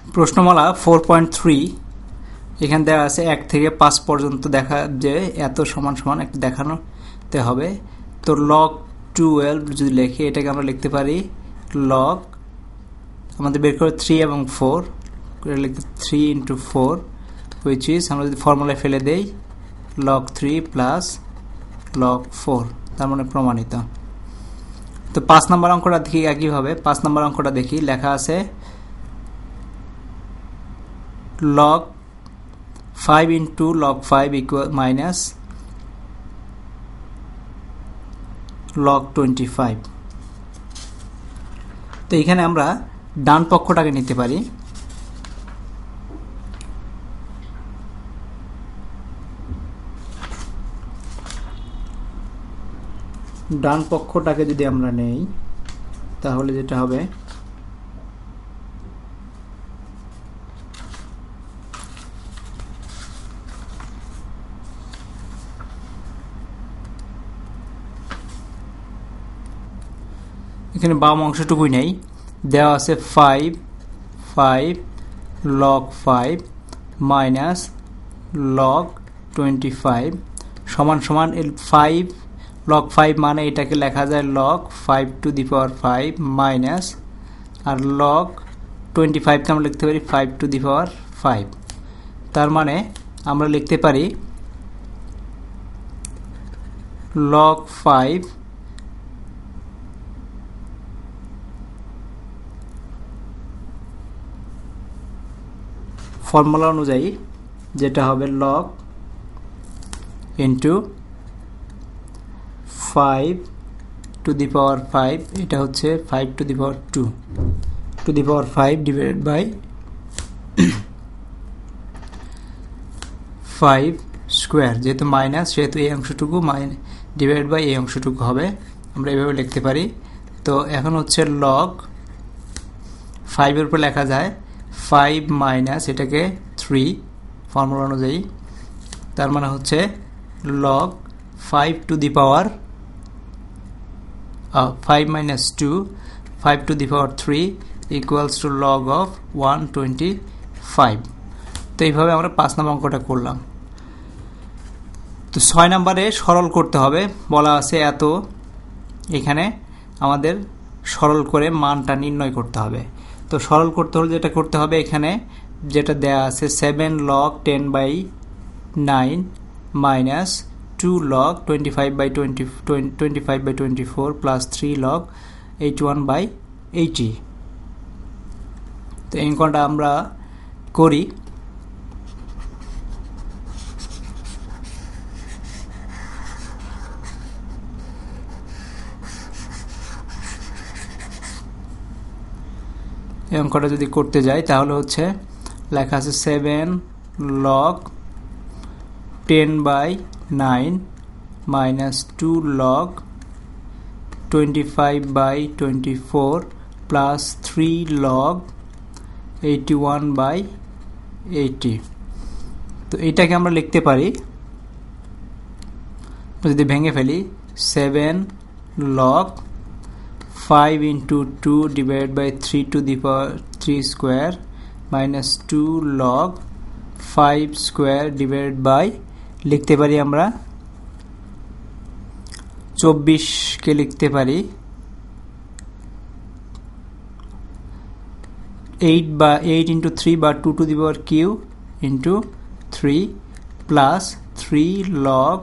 প্রশ্নমালা four point three এখানে দেওয়া আছে এক থেকে পাঁচ পর্যন্ত দেখা যে এত সমান সমান একটা দেখানোতে হবে। তো লগ টুয়েলভ যদি লেখি, এটাকে আমরা লিখতে পারি লগ আমাদের বের করে থ্রি এবং ফোর লিখতে three into four which is আমরা যদি ফর্মুলায় ফেলে দেই log three plus log four তার মানে প্রমাণিত। তো পাঁচ নম্বর অঙ্কটা দেখি একইভাবে, পাঁচ নম্বর অঙ্কটা দেখি, লেখা আছে log 5 into log 5 equal minus log 25 তো এখানে আমরা ডান পক্ষটাকে নিতে পারি। ডান পক্ষটাকে যদি আমরা নেই, তাহলে যেটা হবে এখানে বাম অংশটুকুই নেই। দেওয়া আছে five five log five minus log twenty five সমান সমান ফাইভ লগ ফাইভ মানে এটাকে লেখা যায় log five to the power five minus R log twenty ফাইভকে আমরা লিখতে পারি five to the power five তার মানে আমরা লিখতে পারি লগ ফাইভ ফর্মুলা অনুযায়ী যেটা হবে log into five to the power five এটা হচ্ছে five to the power two to the power five divided by five square যেহেতু মাইনাস সেহেতু এই অংশটুকু মাইন ডিভাইড বাই এই অংশটুকু হবে, আমরা এভাবে লিখতে পারি। তো এখন হচ্ছে লগ ফাইভের উপর লেখা যায় ফাইভ মাইনাস এটাকে থ্রি ফর্মুলা অনুযায়ী। তার মানে হচ্ছে log five to the power five minus two five to the power three equals to log of one twenty five তো এইভাবে আমরা পাঁচ নম্বর অঙ্কটা করলাম। তো ছয় নম্বরে সরল করতে হবে। বলা আছে এত। এখানে আমাদের সরল করে মানটা নির্ণয় করতে হবে। তো সরল করতে হলে যেটা করতে হবে এখানে, যেটা দেয়া আছে seven log ten by nine minus two log twenty five by twenty twenty five by twenty four plus three log eight one by eighty তো এই আমরা করি। এই অঙ্কটা যদি করতে যাই, তাহলে হচ্ছে লেখা আছে seven log ten by nine minus two log twenty five by twenty four plus three log eighty one by eighty তো এইটাকে আমরা লিখতে পারি, যদি ভেঙে ফেলি seven log 5 into 2 divided by 3 to the power 3 square minus 2 log 5 square divided by, লিখতে পারি আমরা? চব্বিশকে লিখতে পারি? এইট বা এইট ইন্টু থ্রি বা two to the power Q into three plus three log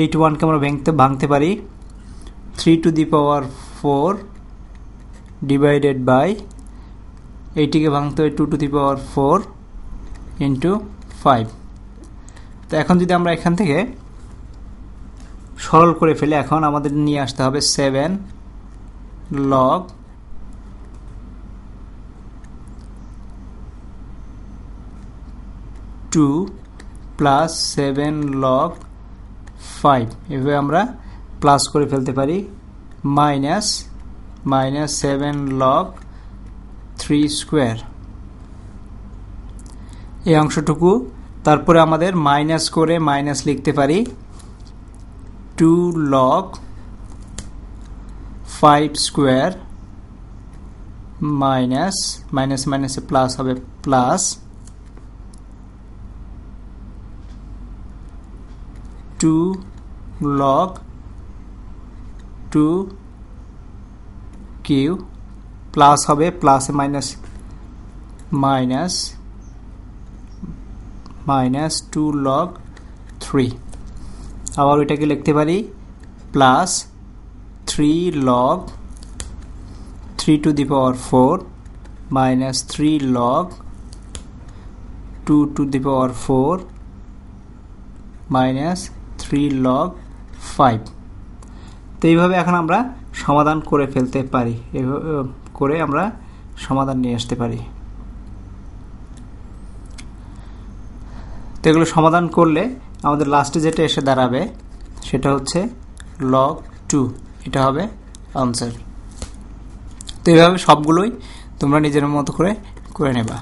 eight ওয়ানকে আমরা ভাঙতে ভাঙতে পারি। Three to the power four divided by এইটিকে ভাঙতে হয় two to the power four into five তো এখন যদি আমরা এখান থেকে সরল করে ফেলে, এখন আমাদের নিয়ে আসতে হবে seven log two plus seven log five এভাবে আমরা প্লাস করে ফেলতে পারি minus minus seven log three square এই অংশটুকু, তারপরে আমাদের মাইনাস করে মাইনাস লিখতে পারি two log five square minus minus মাইনাসে প্লাস হবে plus two log two Q plus হবে প্লাসে minus minus minus two log three আবার ওইটাকে লিখতে পারি plus three log three to the power four minus three log two to the power four minus three log five তো এইভাবে এখন আমরা সমাধান করে ফেলতে পারি। করে আমরা সমাধান নিয়ে আসতে পারি। তো এগুলো সমাধান করলে আমাদের লাস্টে যেটা এসে দাঁড়াবে, সেটা হচ্ছে লগ টু এটা হবে আনসার তো এইভাবে সবগুলোই তোমরা নিজের মতো করে করে নেবা।